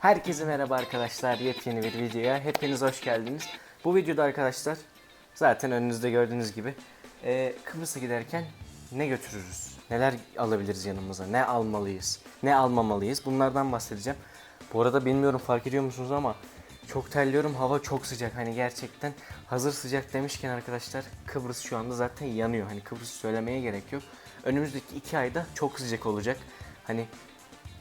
Herkese merhaba arkadaşlar. Yepyeni bir videoya hepiniz hoş geldiniz. Bu videoda arkadaşlar zaten önünüzde gördüğünüz gibi e, Kıbrıs'a giderken ne götürürüz? Neler alabiliriz yanımıza? Ne almalıyız? Ne almamalıyız? Bunlardan bahsedeceğim. Bu arada bilmiyorum fark ediyor musunuz ama çok terliyorum. Hava çok sıcak. Hani gerçekten hazır sıcak demişken arkadaşlar Kıbrıs şu anda zaten yanıyor. Hani Kıbrıs söylemeye gerek yok. Önümüzdeki iki ayda çok sıcak olacak. Hani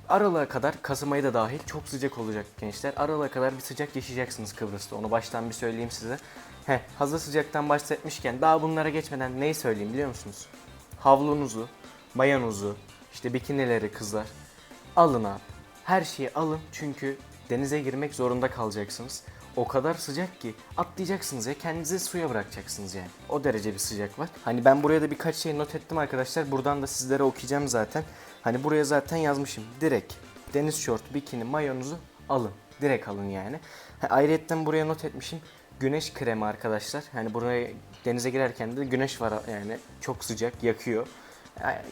Aralığa kadar, Kasım ayı da dahil çok sıcak olacak gençler. Aralığa kadar bir sıcak yaşayacaksınız Kıbrıs'ta. Onu baştan bir söyleyeyim size. Heh, hazır sıcaktan bahsetmişken daha bunlara geçmeden neyi söyleyeyim biliyor musunuz? Havlunuzu, mayonuzu, işte bikinileri kızlar. Alın abi. Her şeyi alın çünkü denize girmek zorunda kalacaksınız. O kadar sıcak ki atlayacaksınız ya kendinizi suya bırakacaksınız yani. O derece bir sıcak var. Hani ben buraya da birkaç şey not ettim arkadaşlar. Buradan da sizlere okuyacağım zaten. Hani buraya zaten yazmışım. Direkt deniz şort, bikini, mayonuzu alın. Direkt alın yani. Ha, ayrıyetten buraya not etmişim. Güneş kremi arkadaşlar. Hani buraya denize girerken de güneş var yani. Çok sıcak, yakıyor.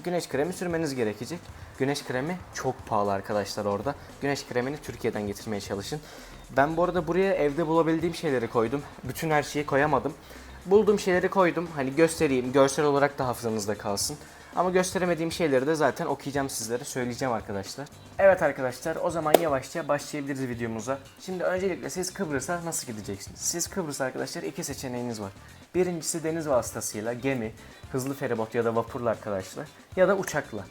Güneş kremi sürmeniz gerekecek. Güneş kremi çok pahalı arkadaşlar orada. Güneş kremini Türkiye'den getirmeye çalışın. Ben bu arada buraya evde bulabildiğim şeyleri koydum. Bütün her şeyi koyamadım. Bulduğum şeyleri koydum. Hani göstereyim. Görsel olarak da hafızanızda kalsın. Ama gösteremediğim şeyleri de zaten okuyacağım sizlere, söyleyeceğim arkadaşlar. Evet arkadaşlar, o zaman yavaşça başlayabiliriz videomuza. Şimdi öncelikle siz Kıbrıs'a nasıl gideceksiniz? Siz Kıbrıs arkadaşlar iki seçeneğiniz var. Birincisi deniz vasıtasıyla gemi, hızlı feribot ya da vapurla arkadaşlar ya da uçakla.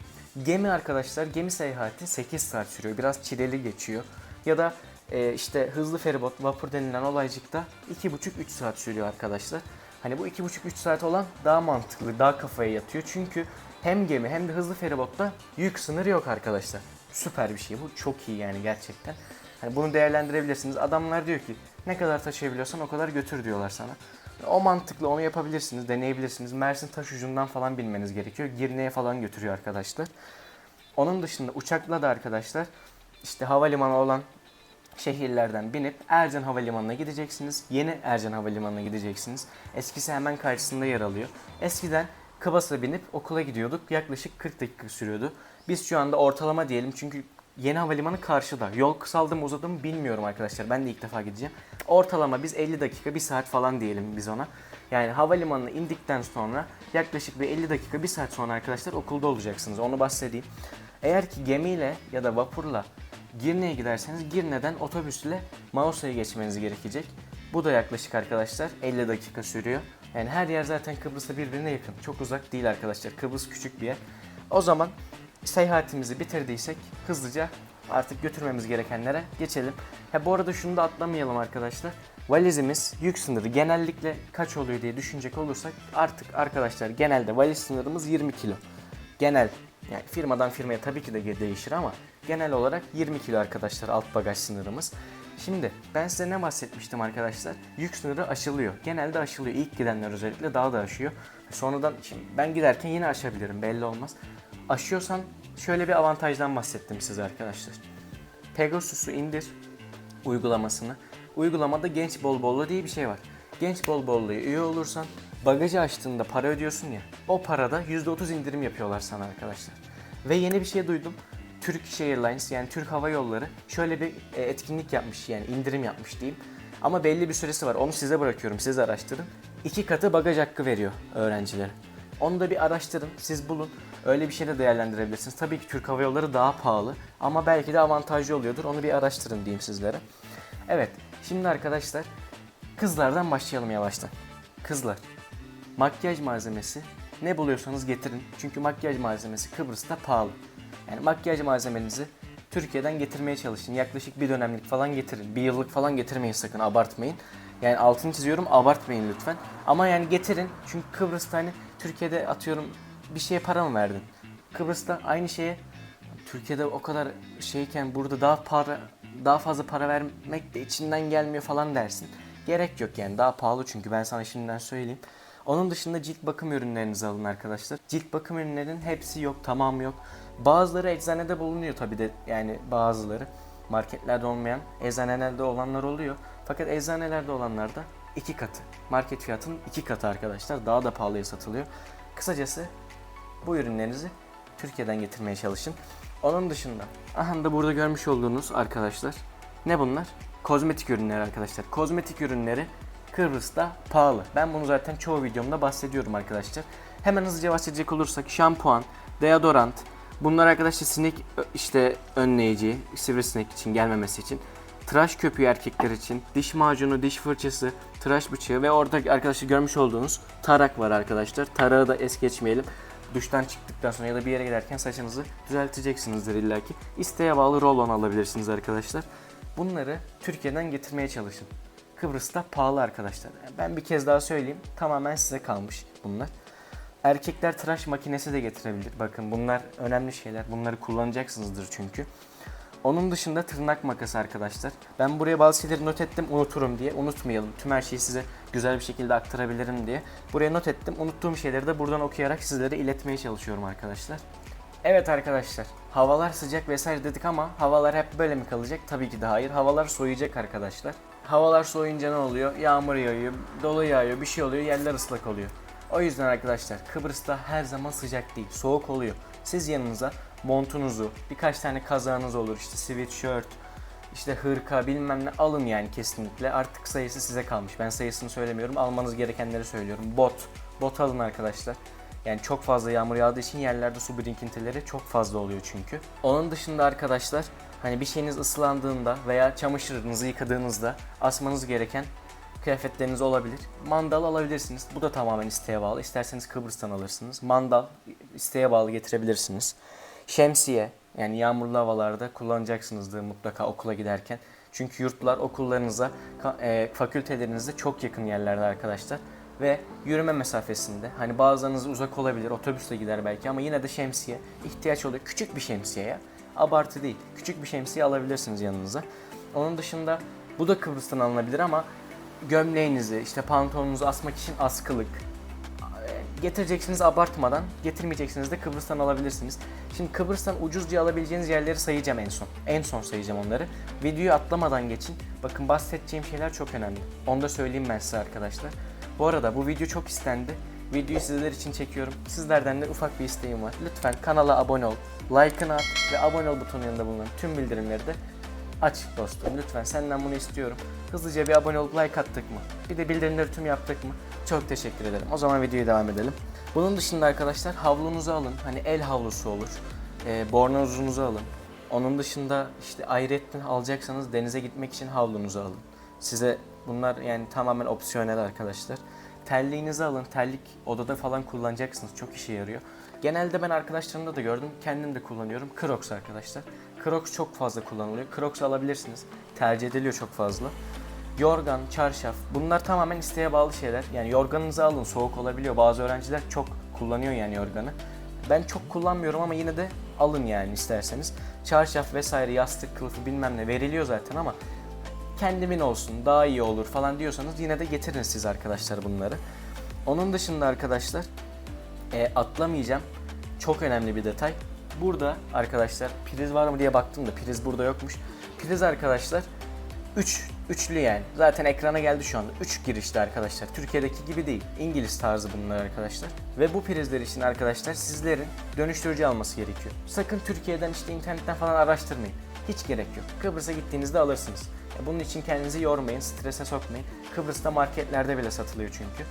Gemi arkadaşlar, gemi seyahati 8 saat sürüyor. Biraz çileli geçiyor. Ya da e, işte hızlı feribot, vapur denilen olaycıkta 2,5-3 saat sürüyor arkadaşlar. Hani bu 2,5-3 saat olan daha mantıklı, daha kafaya yatıyor. Çünkü hem gemi hem de hızlı feribotta yük sınırı yok arkadaşlar. Süper bir şey bu. Çok iyi yani gerçekten. Hani bunu değerlendirebilirsiniz. Adamlar diyor ki ne kadar taşıyabiliyorsan o kadar götür diyorlar sana. O mantıklı onu yapabilirsiniz, deneyebilirsiniz. Mersin taş ucundan falan bilmeniz gerekiyor. Girne'ye falan götürüyor arkadaşlar. Onun dışında uçakla da arkadaşlar işte havalimanı olan şehirlerden binip Ercan Havalimanı'na gideceksiniz. Yeni Ercan Havalimanı'na gideceksiniz. Eskisi hemen karşısında yer alıyor. Eskiden Kıbrıs'a binip okula gidiyorduk. Yaklaşık 40 dakika sürüyordu. Biz şu anda ortalama diyelim çünkü yeni havalimanı karşıda. Yol kısaldı mı uzadı mı bilmiyorum arkadaşlar. Ben de ilk defa gideceğim. Ortalama biz 50 dakika 1 saat falan diyelim biz ona. Yani havalimanına indikten sonra yaklaşık bir 50 dakika 1 saat sonra arkadaşlar okulda olacaksınız. Onu bahsedeyim. Eğer ki gemiyle ya da vapurla Girne'ye giderseniz Girne'den otobüsle Mausa'ya geçmeniz gerekecek. Bu da yaklaşık arkadaşlar 50 dakika sürüyor. Yani her yer zaten Kıbrıs'ta birbirine yakın. Çok uzak değil arkadaşlar. Kıbrıs küçük bir yer. O zaman seyahatimizi bitirdiysek hızlıca artık götürmemiz gerekenlere geçelim. Ha bu arada şunu da atlamayalım arkadaşlar. Valizimiz yük sınırı genellikle kaç oluyor diye düşünecek olursak artık arkadaşlar genelde valiz sınırımız 20 kilo. Genel yani firmadan firmaya tabii ki de değişir ama genel olarak 20 kilo arkadaşlar alt bagaj sınırımız. Şimdi ben size ne bahsetmiştim arkadaşlar? Yük sınırı aşılıyor. Genelde aşılıyor. İlk gidenler özellikle daha da aşıyor. Sonradan şimdi ben giderken yine aşabilirim belli olmaz. Aşıyorsan şöyle bir avantajdan bahsettim size arkadaşlar. Pegasus'u indir uygulamasını. Uygulamada genç bol bollu diye bir şey var. Genç bol bolluya üye olursan bagajı açtığında para ödüyorsun ya. O parada %30 indirim yapıyorlar sana arkadaşlar. Ve yeni bir şey duydum. Turkish Airlines yani Türk Hava Yolları şöyle bir e, etkinlik yapmış yani indirim yapmış diyeyim. Ama belli bir süresi var. Onu size bırakıyorum. Siz araştırın. İki katı bagaj hakkı veriyor öğrencilere. Onu da bir araştırın. Siz bulun. Öyle bir şey de değerlendirebilirsiniz. Tabii ki Türk Hava Yolları daha pahalı ama belki de avantajlı oluyordur. Onu bir araştırın diyeyim sizlere. Evet. Şimdi arkadaşlar kızlardan başlayalım yavaştan. Kızlar. Makyaj malzemesi ne buluyorsanız getirin. Çünkü makyaj malzemesi Kıbrıs'ta pahalı. Yani makyaj malzemenizi Türkiye'den getirmeye çalışın. Yaklaşık bir dönemlik falan getirin. Bir yıllık falan getirmeyin sakın abartmayın. Yani altını çiziyorum abartmayın lütfen. Ama yani getirin. Çünkü Kıbrıs'ta hani Türkiye'de atıyorum bir şeye para mı verdin? Kıbrıs'ta aynı şeye Türkiye'de o kadar şeyken burada daha para daha fazla para vermek de içinden gelmiyor falan dersin. Gerek yok yani daha pahalı çünkü ben sana şimdiden söyleyeyim. Onun dışında cilt bakım ürünlerinizi alın arkadaşlar. Cilt bakım ürünlerinin hepsi yok, tamamı yok. Bazıları eczanede bulunuyor tabi de yani bazıları. Marketlerde olmayan, eczanelerde olanlar oluyor. Fakat eczanelerde olanlar da iki katı. Market fiyatının iki katı arkadaşlar. Daha da pahalıya satılıyor. Kısacası bu ürünlerinizi Türkiye'den getirmeye çalışın. Onun dışında, aha da burada görmüş olduğunuz arkadaşlar Ne bunlar? Kozmetik ürünleri arkadaşlar. Kozmetik ürünleri Kıbrıs'ta pahalı. Ben bunu zaten çoğu videomda bahsediyorum arkadaşlar. Hemen hızlıca bahsedecek olursak şampuan, deodorant, bunlar arkadaşlar sinek işte önleyici, sivrisinek için gelmemesi için. Tıraş köpüğü erkekler için, diş macunu, diş fırçası, tıraş bıçağı ve orada arkadaşlar görmüş olduğunuz tarak var arkadaşlar. Tarağı da es geçmeyelim. Duştan çıktıktan sonra ya da bir yere giderken saçınızı düzelteceksinizdir illaki. İsteğe bağlı roll-on alabilirsiniz arkadaşlar. Bunları Türkiye'den getirmeye çalışın. Kıbrıs'ta pahalı arkadaşlar. Ben bir kez daha söyleyeyim. Tamamen size kalmış bunlar. Erkekler tıraş makinesi de getirebilir. Bakın bunlar önemli şeyler. Bunları kullanacaksınızdır çünkü. Onun dışında tırnak makası arkadaşlar. Ben buraya bazı şeyleri not ettim unuturum diye. Unutmayalım. Tüm her şeyi size güzel bir şekilde aktarabilirim diye. Buraya not ettim. Unuttuğum şeyleri de buradan okuyarak sizlere iletmeye çalışıyorum arkadaşlar. Evet arkadaşlar. Havalar sıcak vesaire dedik ama havalar hep böyle mi kalacak? Tabii ki de hayır. Havalar soğuyacak arkadaşlar. Havalar soğuyunca ne oluyor? Yağmur yağıyor, dolu yağıyor, bir şey oluyor, yerler ıslak oluyor. O yüzden arkadaşlar Kıbrıs'ta her zaman sıcak değil, soğuk oluyor. Siz yanınıza montunuzu, birkaç tane kazağınız olur, işte sweatshirt, işte hırka bilmem ne alın yani kesinlikle. Artık sayısı size kalmış. Ben sayısını söylemiyorum. Almanız gerekenleri söylüyorum. Bot. Bot alın arkadaşlar. Yani çok fazla yağmur yağdığı için yerlerde su birikintileri çok fazla oluyor çünkü. Onun dışında arkadaşlar hani bir şeyiniz ıslandığında veya çamaşırınızı yıkadığınızda asmanız gereken kıyafetleriniz olabilir. Mandal alabilirsiniz. Bu da tamamen isteğe bağlı. İsterseniz Kıbrıs'tan alırsınız. Mandal isteğe bağlı getirebilirsiniz. Şemsiye yani yağmurlu havalarda kullanacaksınızdır mutlaka okula giderken. Çünkü yurtlar okullarınıza, e, fakültelerinize çok yakın yerlerde arkadaşlar. Ve yürüme mesafesinde. Hani bazılarınız uzak olabilir, otobüsle gider belki ama yine de şemsiye ihtiyaç oluyor. Küçük bir şemsiye ya. Abartı değil. Küçük bir şemsiye alabilirsiniz yanınıza. Onun dışında bu da Kıbrıs'tan alınabilir ama gömleğinizi, işte pantolonunuzu asmak için askılık, getireceksiniz abartmadan, getirmeyeceksiniz de Kıbrıs'tan alabilirsiniz. Şimdi Kıbrıs'tan ucuzca alabileceğiniz yerleri sayacağım en son. En son sayacağım onları. Videoyu atlamadan geçin. Bakın bahsedeceğim şeyler çok önemli. Onu da söyleyeyim ben size arkadaşlar. Bu arada bu video çok istendi. Videoyu sizler için çekiyorum. Sizlerden de ufak bir isteğim var. Lütfen kanala abone ol, like'ını at ve abone ol butonun yanında bulunan tüm bildirimleri de aç dostum. Lütfen senden bunu istiyorum. Hızlıca bir abone olup like attık mı? Bir de bildirimleri tüm yaptık mı? Çok teşekkür ederim. O zaman videoya devam edelim. Bunun dışında arkadaşlar havlunuzu alın. Hani el havlusu olur. E, bornozunuzu alın. Onun dışında işte ayrıyetten alacaksanız denize gitmek için havlunuzu alın. Size bunlar yani tamamen opsiyonel arkadaşlar. Terliğinizi alın. Terlik odada falan kullanacaksınız. Çok işe yarıyor. Genelde ben arkadaşlarımda da gördüm. Kendim de kullanıyorum. Crocs arkadaşlar. Crocs çok fazla kullanılıyor. Crocs alabilirsiniz. Tercih ediliyor çok fazla. Yorgan, çarşaf bunlar tamamen isteğe bağlı şeyler. Yani yorganınızı alın soğuk olabiliyor. Bazı öğrenciler çok kullanıyor yani yorganı. Ben çok kullanmıyorum ama yine de alın yani isterseniz. Çarşaf vesaire yastık kılıfı bilmem ne veriliyor zaten ama kendimin olsun daha iyi olur falan diyorsanız yine de getirin siz arkadaşlar bunları. Onun dışında arkadaşlar e, atlamayacağım. Çok önemli bir detay. Burada arkadaşlar priz var mı diye baktım da priz burada yokmuş. Priz arkadaşlar 3 üçlü yani. Zaten ekrana geldi şu anda. 3 girişli arkadaşlar. Türkiye'deki gibi değil. İngiliz tarzı bunlar arkadaşlar. Ve bu prizler için arkadaşlar sizlerin dönüştürücü alması gerekiyor. Sakın Türkiye'den işte internetten falan araştırmayın. Hiç gerek yok. Kıbrıs'a gittiğinizde alırsınız. Ya Bunun için kendinizi yormayın, strese sokmayın. Kıbrıs'ta marketlerde bile satılıyor çünkü.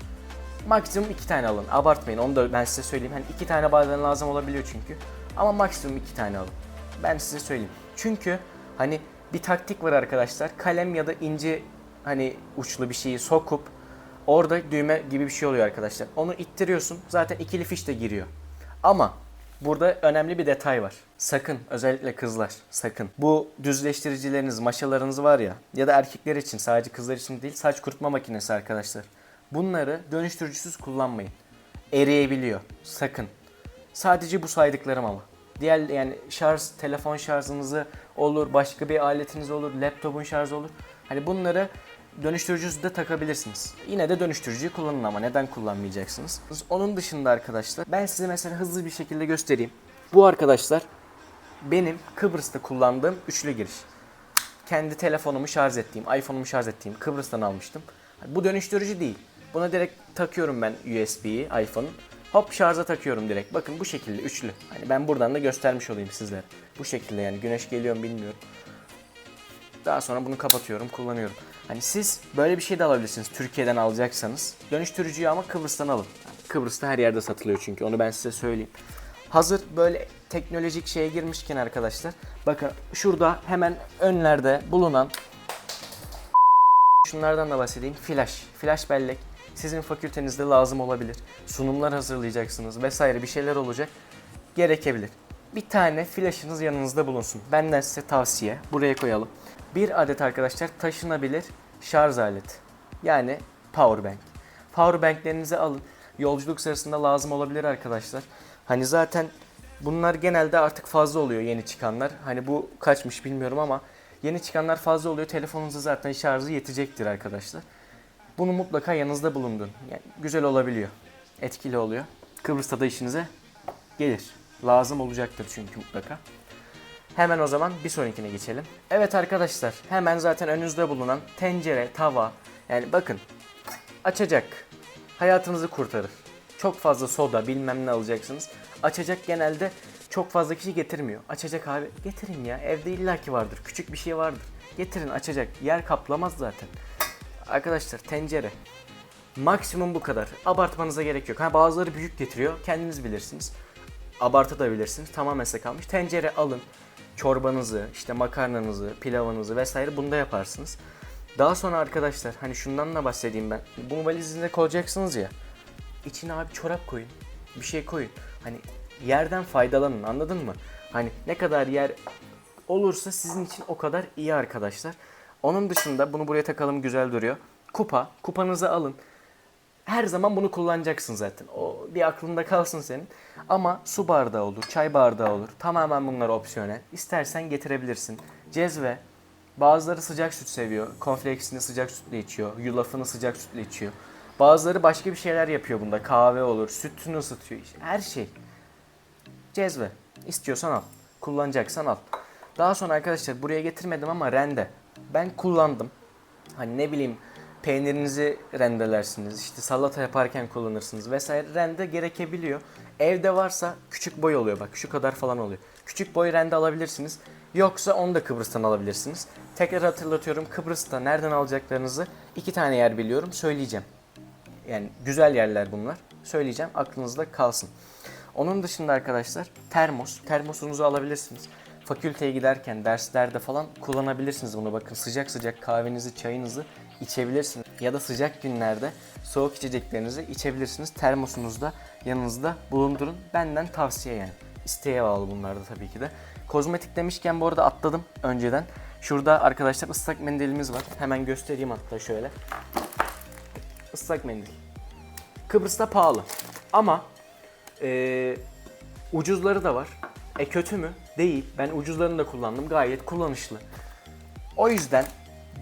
Maksimum iki tane alın. Abartmayın. Onu da ben size söyleyeyim. Hani iki tane bazen lazım olabiliyor çünkü. Ama maksimum iki tane alın. Ben size söyleyeyim. Çünkü hani bir taktik var arkadaşlar. Kalem ya da ince hani uçlu bir şeyi sokup orada düğme gibi bir şey oluyor arkadaşlar. Onu ittiriyorsun. Zaten ikili fiş de giriyor. Ama burada önemli bir detay var. Sakın özellikle kızlar sakın. Bu düzleştiricileriniz, maşalarınız var ya ya da erkekler için sadece kızlar için değil saç kurutma makinesi arkadaşlar. Bunları dönüştürücüsüz kullanmayın. Eriyebiliyor. Sakın. Sadece bu saydıklarım ama. Diğer yani şarj, telefon şarjınızı olur, başka bir aletiniz olur, laptopun şarjı olur. Hani bunları dönüştürücüsü de takabilirsiniz. Yine de dönüştürücüyü kullanın ama neden kullanmayacaksınız? Onun dışında arkadaşlar ben size mesela hızlı bir şekilde göstereyim. Bu arkadaşlar benim Kıbrıs'ta kullandığım üçlü giriş. Kendi telefonumu şarj ettiğim, iPhone'umu şarj ettiğim Kıbrıs'tan almıştım. Bu dönüştürücü değil. Buna direkt takıyorum ben USB'yi iPhone'un. Hop şarja takıyorum direkt. Bakın bu şekilde üçlü. Hani ben buradan da göstermiş olayım sizlere. Bu şekilde yani güneş geliyor mu bilmiyorum. Daha sonra bunu kapatıyorum, kullanıyorum. Hani siz böyle bir şey de alabilirsiniz Türkiye'den alacaksanız. Dönüştürücüyü ama Kıbrıs'tan alın. Kıbrıs'ta her yerde satılıyor çünkü onu ben size söyleyeyim. Hazır böyle teknolojik şeye girmişken arkadaşlar bakın şurada hemen önlerde bulunan Şunlardan da bahsedeyim. Flash. Flash bellek. Sizin fakültenizde lazım olabilir. Sunumlar hazırlayacaksınız vesaire bir şeyler olacak. Gerekebilir. Bir tane flashınız yanınızda bulunsun. Benden size tavsiye. Buraya koyalım. Bir adet arkadaşlar taşınabilir şarj aleti. Yani power bank. Power banklerinizi alın. Yolculuk sırasında lazım olabilir arkadaşlar. Hani zaten bunlar genelde artık fazla oluyor yeni çıkanlar. Hani bu kaçmış bilmiyorum ama yeni çıkanlar fazla oluyor. Telefonunuzda zaten şarjı yetecektir arkadaşlar. Bunu mutlaka yanınızda bulundun. Yani güzel olabiliyor. Etkili oluyor. Kıbrıs'ta da işinize gelir. Lazım olacaktır çünkü mutlaka. Hemen o zaman bir sonrakine geçelim. Evet arkadaşlar hemen zaten önünüzde bulunan tencere, tava. Yani bakın açacak. Hayatınızı kurtarır. Çok fazla soda bilmem ne alacaksınız. Açacak genelde çok fazla kişi getirmiyor. Açacak abi getirin ya evde illaki vardır. Küçük bir şey vardır. Getirin açacak. Yer kaplamaz zaten. Arkadaşlar tencere. Maksimum bu kadar. Abartmanıza gerek yok. Ha bazıları büyük getiriyor. Kendiniz bilirsiniz. Abartabilirsiniz. Tamamen size kalmış. Tencere alın. Çorbanızı, işte makarnanızı, pilavınızı vesaire bunda yaparsınız. Daha sonra arkadaşlar hani şundan da bahsedeyim ben. Bu valizinde koyacaksınız ya. İçine abi çorap koyun. Bir şey koyun. Hani yerden faydalanın anladın mı? Hani ne kadar yer olursa sizin için o kadar iyi arkadaşlar. Onun dışında bunu buraya takalım güzel duruyor. Kupa, kupanızı alın. Her zaman bunu kullanacaksın zaten. O bir aklında kalsın senin. Ama su bardağı olur, çay bardağı olur. Tamamen bunlar opsiyonel. İstersen getirebilirsin. Cezve. Bazıları sıcak süt seviyor. Konfleksini sıcak sütle içiyor. Yulafını sıcak sütle içiyor. Bazıları başka bir şeyler yapıyor bunda. Kahve olur, sütünü ısıtıyor. Her şey. Cezve. İstiyorsan al. Kullanacaksan al. Daha sonra arkadaşlar buraya getirmedim ama rende. Ben kullandım. Hani ne bileyim peynirinizi rendelersiniz. işte salata yaparken kullanırsınız vesaire. Rende gerekebiliyor. Evde varsa küçük boy oluyor bak şu kadar falan oluyor. Küçük boy rende alabilirsiniz. Yoksa onu da Kıbrıs'tan alabilirsiniz. Tekrar hatırlatıyorum Kıbrıs'ta nereden alacaklarınızı iki tane yer biliyorum söyleyeceğim. Yani güzel yerler bunlar. Söyleyeceğim aklınızda kalsın. Onun dışında arkadaşlar termos. Termosunuzu alabilirsiniz. Fakülteye giderken derslerde falan kullanabilirsiniz bunu. Bakın sıcak sıcak kahvenizi, çayınızı içebilirsiniz. Ya da sıcak günlerde soğuk içeceklerinizi içebilirsiniz. Termosunuzu da yanınızda bulundurun. Benden tavsiye yani. İsteğe bağlı bunlar da tabii ki de. Kozmetik demişken bu arada atladım önceden. Şurada arkadaşlar ıslak mendilimiz var. Hemen göstereyim hatta şöyle. Islak mendil. Kıbrıs'ta pahalı. Ama ee, ucuzları da var. E kötü mü? Değil. Ben ucuzlarını da kullandım. Gayet kullanışlı. O yüzden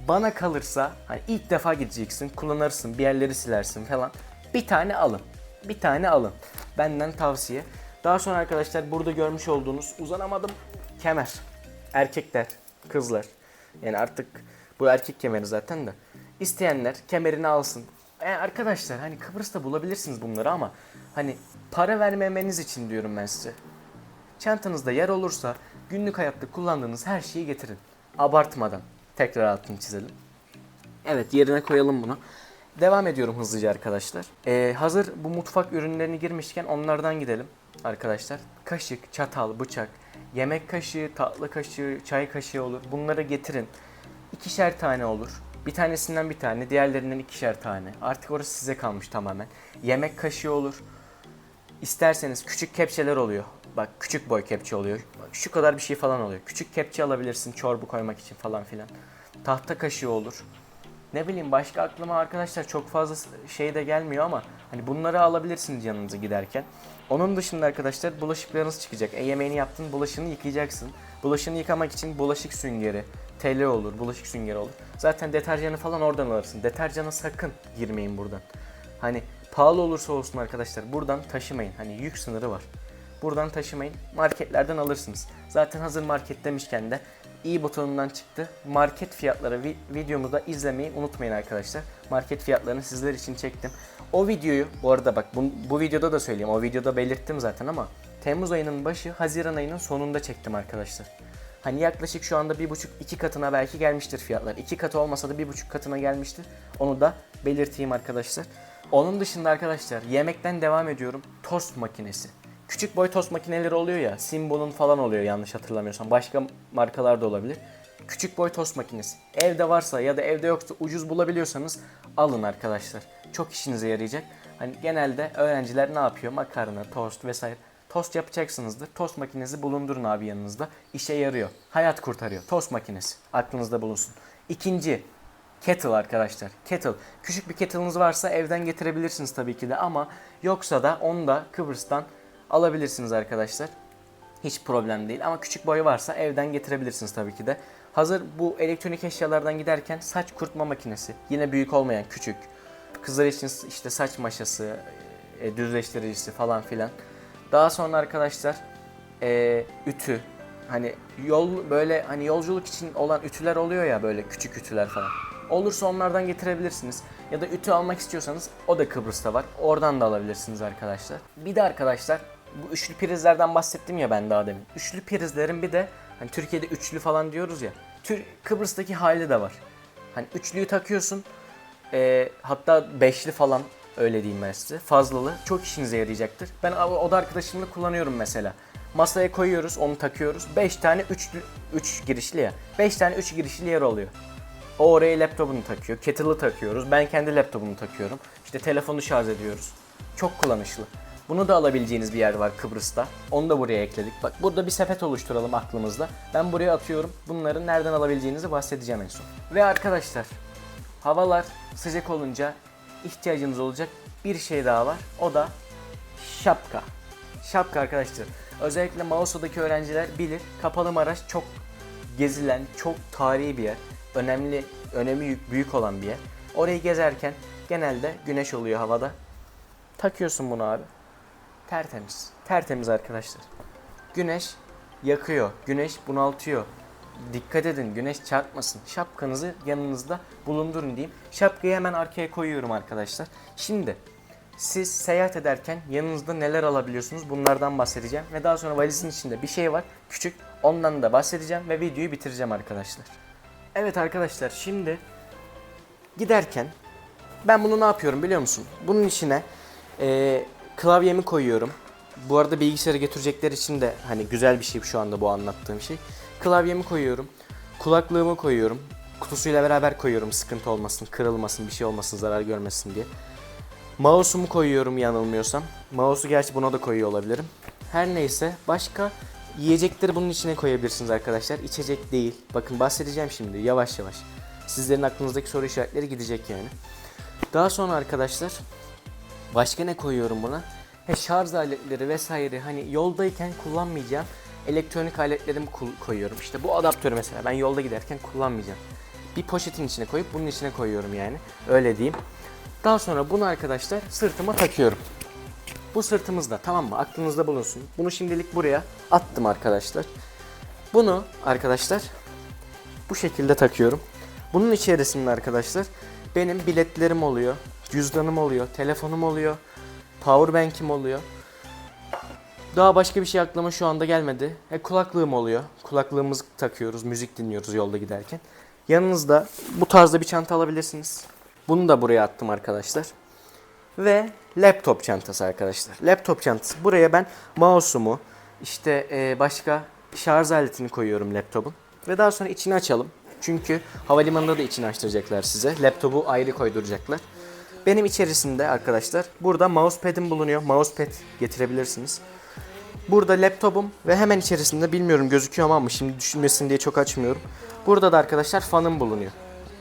bana kalırsa hani ilk defa gideceksin, kullanırsın, bir yerleri silersin falan. Bir tane alın. Bir tane alın. Benden tavsiye. Daha sonra arkadaşlar burada görmüş olduğunuz uzanamadım kemer. Erkekler, kızlar. Yani artık bu erkek kemeri zaten de. İsteyenler kemerini alsın. E arkadaşlar hani Kıbrıs'ta bulabilirsiniz bunları ama hani para vermemeniz için diyorum ben size. Çantanızda yer olursa günlük hayatta kullandığınız her şeyi getirin. Abartmadan. Tekrar altını çizelim. Evet yerine koyalım bunu. Devam ediyorum hızlıca arkadaşlar. Ee, hazır bu mutfak ürünlerini girmişken onlardan gidelim arkadaşlar. Kaşık, çatal, bıçak, yemek kaşığı, tatlı kaşığı, çay kaşığı olur. Bunları getirin. İkişer tane olur. Bir tanesinden bir tane, diğerlerinden ikişer tane. Artık orası size kalmış tamamen. Yemek kaşığı olur. İsterseniz küçük kepçeler oluyor. Bak küçük boy kepçe oluyor. Şu kadar bir şey falan oluyor. Küçük kepçe alabilirsin çorba koymak için falan filan. Tahta kaşığı olur. Ne bileyim başka aklıma arkadaşlar çok fazla şey de gelmiyor ama hani bunları alabilirsiniz yanınıza giderken. Onun dışında arkadaşlar bulaşıklarınız çıkacak. E yemeğini yaptın bulaşığını yıkayacaksın. Bulaşığını yıkamak için bulaşık süngeri, tele olur, bulaşık süngeri olur. Zaten deterjanı falan oradan alırsın. Deterjana sakın girmeyin buradan. Hani pahalı olursa olsun arkadaşlar buradan taşımayın. Hani yük sınırı var. Buradan taşımayın. Marketlerden alırsınız. Zaten hazır market demişken de i butonundan çıktı. Market fiyatları vi- videomu da izlemeyi unutmayın arkadaşlar. Market fiyatlarını sizler için çektim. O videoyu bu arada bak bu, bu videoda da söyleyeyim. O videoda belirttim zaten ama Temmuz ayının başı Haziran ayının sonunda çektim arkadaşlar. Hani yaklaşık şu anda bir buçuk iki katına belki gelmiştir fiyatlar. İki katı olmasa da bir buçuk katına gelmiştir. Onu da belirteyim arkadaşlar. Onun dışında arkadaşlar yemekten devam ediyorum. Tost makinesi. Küçük boy tost makineleri oluyor ya. Simbo'nun falan oluyor yanlış hatırlamıyorsam. Başka markalar da olabilir. Küçük boy tost makinesi. Evde varsa ya da evde yoksa ucuz bulabiliyorsanız alın arkadaşlar. Çok işinize yarayacak. Hani genelde öğrenciler ne yapıyor? Makarna, tost vesaire. Tost yapacaksınızdır. Tost makinesi bulundurun abi yanınızda. İşe yarıyor. Hayat kurtarıyor. Tost makinesi. Aklınızda bulunsun. İkinci Kettle arkadaşlar. Kettle. Küçük bir kettle'ınız varsa evden getirebilirsiniz tabii ki de ama yoksa da onu da Kıbrıs'tan alabilirsiniz arkadaşlar. Hiç problem değil ama küçük boy varsa evden getirebilirsiniz tabii ki de. Hazır bu elektronik eşyalardan giderken saç kurutma makinesi. Yine büyük olmayan küçük. Kızlar için işte saç maşası, e, düzleştiricisi falan filan. Daha sonra arkadaşlar e, ütü. Hani yol böyle hani yolculuk için olan ütüler oluyor ya böyle küçük ütüler falan. Olursa onlardan getirebilirsiniz. Ya da ütü almak istiyorsanız o da Kıbrıs'ta var. Oradan da alabilirsiniz arkadaşlar. Bir de arkadaşlar bu üçlü prizlerden bahsettim ya ben daha demin. Üçlü prizlerin bir de hani Türkiye'de üçlü falan diyoruz ya. Tür Kıbrıs'taki hali de var. Hani üçlüyü takıyorsun. e, hatta beşli falan öyle diyeyim ben size. Fazlalı. Çok işinize yarayacaktır. Ben oda arkadaşımla kullanıyorum mesela. Masaya koyuyoruz, onu takıyoruz. 5 tane 3 3 girişli ya. 5 tane 3 girişli yer oluyor. O oraya laptopunu takıyor, kettle'ı takıyoruz. Ben kendi laptopumu takıyorum. İşte telefonu şarj ediyoruz. Çok kullanışlı. Bunu da alabileceğiniz bir yer var Kıbrıs'ta. Onu da buraya ekledik. Bak burada bir sepet oluşturalım aklımızda. Ben buraya atıyorum. Bunları nereden alabileceğinizi bahsedeceğim en son. Ve arkadaşlar havalar sıcak olunca ihtiyacınız olacak bir şey daha var. O da şapka. Şapka arkadaşlar. Özellikle Mauso'daki öğrenciler bilir. Kapalı Maraş çok gezilen, çok tarihi bir yer. Önemli, önemi yük- büyük olan bir yer. Orayı gezerken genelde güneş oluyor havada. Takıyorsun bunu abi. Tertemiz. Tertemiz arkadaşlar. Güneş yakıyor. Güneş bunaltıyor. Dikkat edin güneş çarpmasın. Şapkanızı yanınızda bulundurun diyeyim. Şapkayı hemen arkaya koyuyorum arkadaşlar. Şimdi siz seyahat ederken yanınızda neler alabiliyorsunuz bunlardan bahsedeceğim. Ve daha sonra valizin içinde bir şey var küçük ondan da bahsedeceğim ve videoyu bitireceğim arkadaşlar. Evet arkadaşlar şimdi giderken ben bunu ne yapıyorum biliyor musun? Bunun içine eee, klavyemi koyuyorum. Bu arada bilgisayarı götürecekler için de hani güzel bir şey şu anda bu anlattığım şey. Klavyemi koyuyorum. Kulaklığımı koyuyorum. Kutusuyla beraber koyuyorum sıkıntı olmasın, kırılmasın, bir şey olmasın, zarar görmesin diye. Mouse'umu koyuyorum yanılmıyorsam. Mouse'u gerçi buna da koyuyor olabilirim. Her neyse başka yiyecekleri bunun içine koyabilirsiniz arkadaşlar. İçecek değil. Bakın bahsedeceğim şimdi yavaş yavaş. Sizlerin aklınızdaki soru işaretleri gidecek yani. Daha sonra arkadaşlar başka ne koyuyorum buna? He, şarj aletleri vesaire hani yoldayken kullanmayacağım elektronik aletlerimi koyuyorum. İşte bu adaptörü mesela ben yolda giderken kullanmayacağım. Bir poşetin içine koyup bunun içine koyuyorum yani. Öyle diyeyim. Daha sonra bunu arkadaşlar sırtıma takıyorum. Bu sırtımızda tamam mı? Aklınızda bulunsun. Bunu şimdilik buraya attım arkadaşlar. Bunu arkadaşlar bu şekilde takıyorum. Bunun içerisinde arkadaşlar benim biletlerim oluyor, cüzdanım oluyor, telefonum oluyor, powerbank'im oluyor. Daha başka bir şey aklıma şu anda gelmedi. E, kulaklığım oluyor. Kulaklığımızı takıyoruz, müzik dinliyoruz yolda giderken. Yanınızda bu tarzda bir çanta alabilirsiniz. Bunu da buraya attım arkadaşlar. Ve laptop çantası arkadaşlar. Laptop çantası. Buraya ben mouse'umu, işte e, başka şarj aletini koyuyorum laptopun. Ve daha sonra içini açalım. Çünkü havalimanında da içini açtıracaklar size. Laptopu ayrı koyduracaklar. Benim içerisinde arkadaşlar burada mousepad'im bulunuyor. Mousepad getirebilirsiniz. Burada laptopum ve hemen içerisinde bilmiyorum gözüküyor ama şimdi düşünmesin diye çok açmıyorum. Burada da arkadaşlar fanım bulunuyor.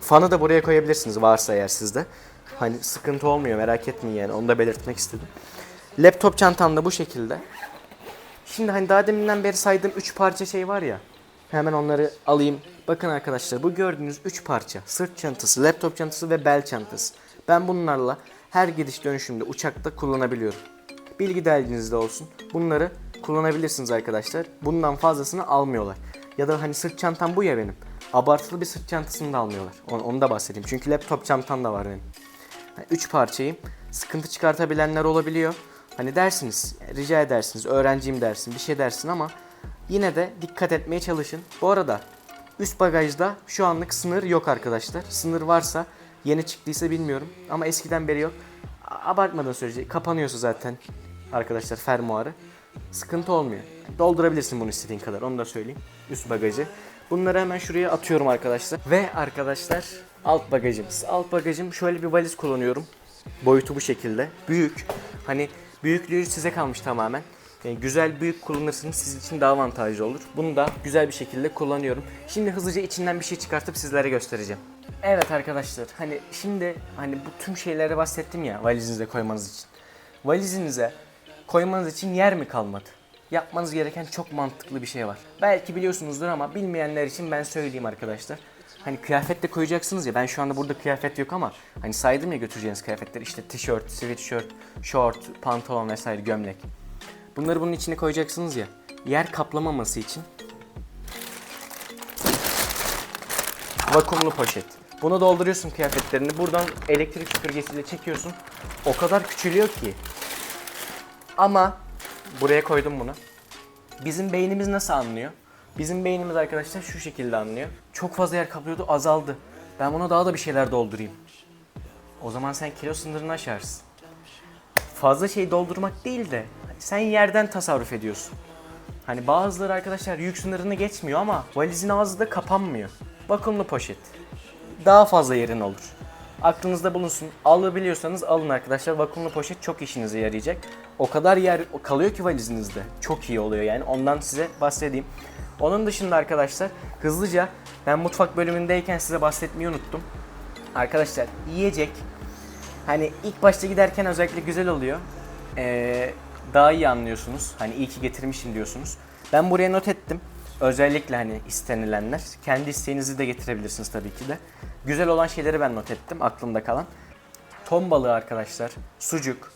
Fanı da buraya koyabilirsiniz varsa eğer sizde. Hani sıkıntı olmuyor merak etmeyin yani onu da belirtmek istedim. Laptop çantam da bu şekilde. Şimdi hani daha deminden beri saydığım 3 parça şey var ya. Hemen onları alayım. Bakın arkadaşlar bu gördüğünüz 3 parça. Sırt çantası, laptop çantası ve bel çantası. Ben bunlarla her gidiş dönüşümde uçakta kullanabiliyorum. Bilgi dahilinizde olsun. Bunları kullanabilirsiniz arkadaşlar. Bundan fazlasını almıyorlar. Ya da hani sırt çantam bu ya benim. Abartılı bir sırt çantasını da almıyorlar. Onu, onu da bahsedeyim. Çünkü laptop çantam da var benim. Yani üç parçayım. Sıkıntı çıkartabilenler olabiliyor. Hani dersiniz, rica edersiniz, öğrenciyim dersin, bir şey dersin ama Yine de dikkat etmeye çalışın. Bu arada üst bagajda şu anlık sınır yok arkadaşlar. Sınır varsa yeni çıktıysa bilmiyorum ama eskiden beri yok. Abartmadan sürece kapanıyorsa zaten arkadaşlar fermuarı sıkıntı olmuyor. Doldurabilirsin bunu istediğin kadar onu da söyleyeyim. Üst bagajı. Bunları hemen şuraya atıyorum arkadaşlar. Ve arkadaşlar alt bagajımız. Alt bagajım şöyle bir valiz kullanıyorum. Boyutu bu şekilde. Büyük. Hani büyüklüğü size kalmış tamamen. Yani güzel büyük kullanırsınız sizin için daha avantajlı olur. Bunu da güzel bir şekilde kullanıyorum. Şimdi hızlıca içinden bir şey çıkartıp sizlere göstereceğim. Evet arkadaşlar hani şimdi hani bu tüm şeyleri bahsettim ya valizinize koymanız için. Valizinize koymanız için yer mi kalmadı? Yapmanız gereken çok mantıklı bir şey var. Belki biliyorsunuzdur ama bilmeyenler için ben söyleyeyim arkadaşlar. Hani kıyafet de koyacaksınız ya ben şu anda burada kıyafet yok ama hani saydım ya götüreceğiniz kıyafetler işte tişört, sweatshirt, short, pantolon vesaire gömlek. Bunları bunun içine koyacaksınız ya. Yer kaplamaması için vakumlu poşet. Bunu dolduruyorsun kıyafetlerini. Buradan elektrik süpürgesiyle çekiyorsun. O kadar küçülüyor ki. Ama buraya koydum bunu. Bizim beynimiz nasıl anlıyor? Bizim beynimiz arkadaşlar şu şekilde anlıyor. Çok fazla yer kaplıyordu azaldı. Ben buna daha da bir şeyler doldurayım. O zaman sen kilo sınırını aşarsın. Fazla şey doldurmak değil de sen yerden tasarruf ediyorsun. Hani bazıları arkadaşlar yük sınırını geçmiyor ama valizin ağzı da kapanmıyor. Vakumlu poşet. Daha fazla yerin olur. Aklınızda bulunsun. Alabiliyorsanız alın arkadaşlar. Vakumlu poşet çok işinize yarayacak. O kadar yer kalıyor ki valizinizde. Çok iyi oluyor yani. Ondan size bahsedeyim. Onun dışında arkadaşlar hızlıca ben mutfak bölümündeyken size bahsetmeyi unuttum. Arkadaşlar yiyecek Hani ilk başta giderken özellikle güzel oluyor. Ee, daha iyi anlıyorsunuz. Hani iyi ki getirmişim diyorsunuz. Ben buraya not ettim. Özellikle hani istenilenler. Kendi isteğinizi de getirebilirsiniz tabii ki de. Güzel olan şeyleri ben not ettim aklımda kalan. Ton balığı arkadaşlar, sucuk.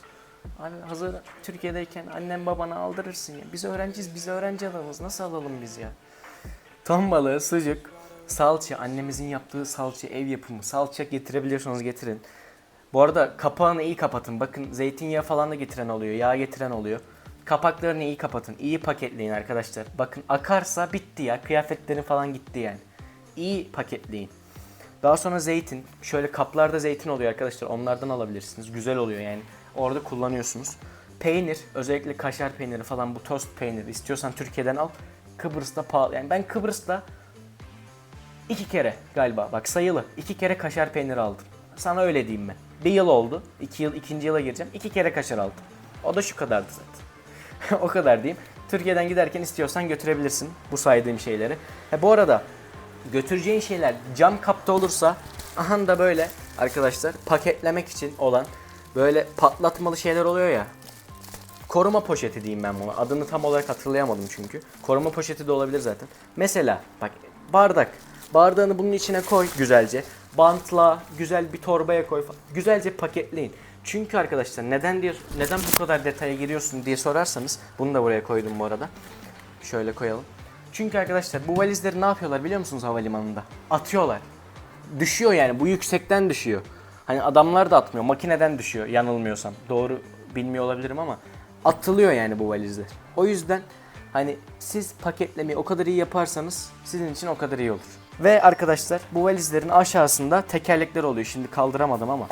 Hani hazır Türkiye'deyken annem babana aldırırsın ya. Biz öğrenciyiz, biz öğrenci adamız. Nasıl alalım biz ya? Ton balığı, sucuk, salça, annemizin yaptığı salça, ev yapımı. Salça getirebiliyorsanız getirin. Bu arada kapağını iyi kapatın. Bakın zeytinyağı falan da getiren oluyor, yağ getiren oluyor. Kapaklarını iyi kapatın, iyi paketleyin arkadaşlar. Bakın akarsa bitti ya, kıyafetlerin falan gitti yani. İyi paketleyin. Daha sonra zeytin. Şöyle kaplarda zeytin oluyor arkadaşlar. Onlardan alabilirsiniz. Güzel oluyor yani. Orada kullanıyorsunuz. Peynir. Özellikle kaşar peyniri falan bu tost peyniri. istiyorsan Türkiye'den al. Kıbrıs'ta pahalı. Yani ben Kıbrıs'ta iki kere galiba bak sayılı. iki kere kaşar peyniri aldım. Sana öyle diyeyim ben. Bir yıl oldu. iki yıl ikinci yıla gireceğim. iki kere kaşar aldım. O da şu kadardı zaten. o kadar diyeyim. Türkiye'den giderken istiyorsan götürebilirsin bu saydığım şeyleri. Ha, bu arada götüreceğin şeyler cam kapta olursa aha da böyle arkadaşlar paketlemek için olan böyle patlatmalı şeyler oluyor ya. Koruma poşeti diyeyim ben buna. Adını tam olarak hatırlayamadım çünkü. Koruma poşeti de olabilir zaten. Mesela bak bardak. Bardağını bunun içine koy güzelce. Bantla, güzel bir torbaya koy. Güzelce paketleyin. Çünkü arkadaşlar neden diye neden bu kadar detaya giriyorsun diye sorarsanız bunu da buraya koydum bu arada. Şöyle koyalım. Çünkü arkadaşlar bu valizleri ne yapıyorlar biliyor musunuz havalimanında? Atıyorlar. Düşüyor yani bu yüksekten düşüyor. Hani adamlar da atmıyor makineden düşüyor yanılmıyorsam. Doğru bilmiyor olabilirim ama atılıyor yani bu valizler. O yüzden hani siz paketlemeyi o kadar iyi yaparsanız sizin için o kadar iyi olur. Ve arkadaşlar bu valizlerin aşağısında tekerlekler oluyor. Şimdi kaldıramadım ama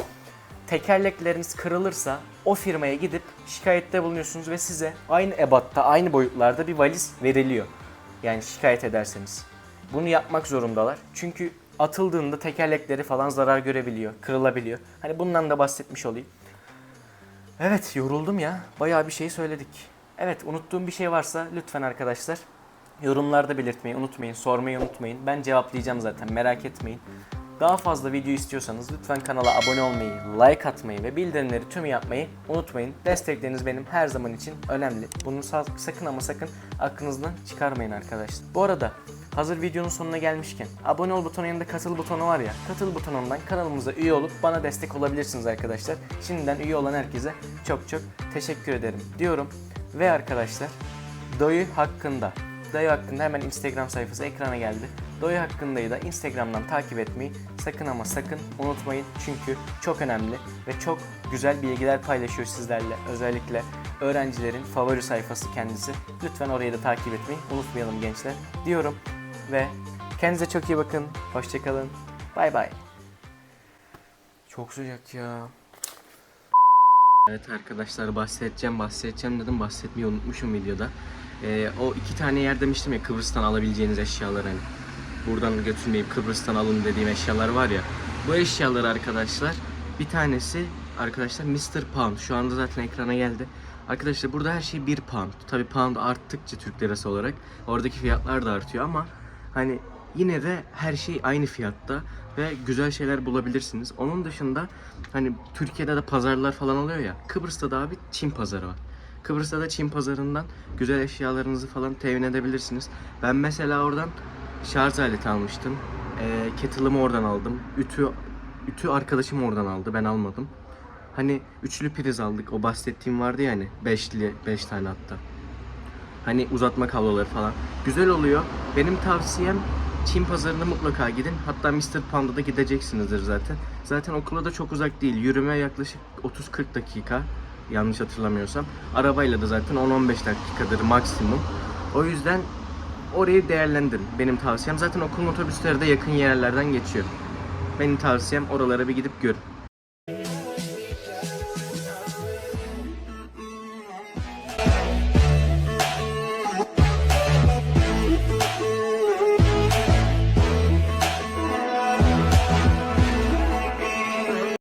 tekerlekleriniz kırılırsa o firmaya gidip şikayette bulunuyorsunuz ve size aynı ebatta, aynı boyutlarda bir valiz veriliyor. Yani şikayet ederseniz. Bunu yapmak zorundalar. Çünkü atıldığında tekerlekleri falan zarar görebiliyor, kırılabiliyor. Hani bundan da bahsetmiş olayım. Evet, yoruldum ya. Bayağı bir şey söyledik. Evet, unuttuğum bir şey varsa lütfen arkadaşlar yorumlarda belirtmeyi unutmayın, sormayı unutmayın. Ben cevaplayacağım zaten, merak etmeyin. Daha fazla video istiyorsanız lütfen kanala abone olmayı, like atmayı ve bildirimleri tüm yapmayı unutmayın. Destekleriniz benim her zaman için önemli. Bunu sa- sakın ama sakın aklınızdan çıkarmayın arkadaşlar. Bu arada hazır videonun sonuna gelmişken abone ol butonu yanında katıl butonu var ya. Katıl butonundan kanalımıza üye olup bana destek olabilirsiniz arkadaşlar. Şimdiden üye olan herkese çok çok teşekkür ederim diyorum. Ve arkadaşlar Doyu hakkında Dayı hakkında hemen Instagram sayfası ekrana geldi. Doya hakkındayı da Instagram'dan takip etmeyi sakın ama sakın unutmayın. Çünkü çok önemli ve çok güzel bilgiler paylaşıyor sizlerle. Özellikle öğrencilerin favori sayfası kendisi. Lütfen orayı da takip etmeyi unutmayalım gençler diyorum. Ve kendinize çok iyi bakın. Hoşçakalın. Bay bay. Çok sıcak ya. Evet arkadaşlar bahsedeceğim bahsedeceğim dedim bahsetmeyi unutmuşum videoda. Ee, o iki tane yer demiştim ya Kıbrıs'tan alabileceğiniz eşyalar hani. Buradan götürmeyip Kıbrıs'tan alın dediğim eşyalar var ya. Bu eşyalar arkadaşlar bir tanesi arkadaşlar Mr. Pound. Şu anda zaten ekrana geldi. Arkadaşlar burada her şey 1 pound. Tabi pound arttıkça Türk lirası olarak oradaki fiyatlar da artıyor ama hani yine de her şey aynı fiyatta ve güzel şeyler bulabilirsiniz. Onun dışında hani Türkiye'de de pazarlar falan oluyor ya. Kıbrıs'ta da abi Çin pazarı var. Kıbrıs'ta da Çin pazarından güzel eşyalarınızı falan temin edebilirsiniz. Ben mesela oradan şarj aleti almıştım. Ee, kettle'ımı oradan aldım. Ütü ütü arkadaşım oradan aldı. Ben almadım. Hani üçlü priz aldık. O bahsettiğim vardı ya hani. Beşli, beş tane hatta. Hani uzatma kabloları falan. Güzel oluyor. Benim tavsiyem Çin pazarına mutlaka gidin. Hatta Mr. Panda'da gideceksinizdir zaten. Zaten okula da çok uzak değil. Yürüme yaklaşık 30-40 dakika. Yanlış hatırlamıyorsam. Arabayla da zaten 10-15 dakikadır maksimum. O yüzden orayı değerlendirin. Benim tavsiyem. Zaten okulun otobüsleri de yakın yerlerden geçiyor. Benim tavsiyem oralara bir gidip görün.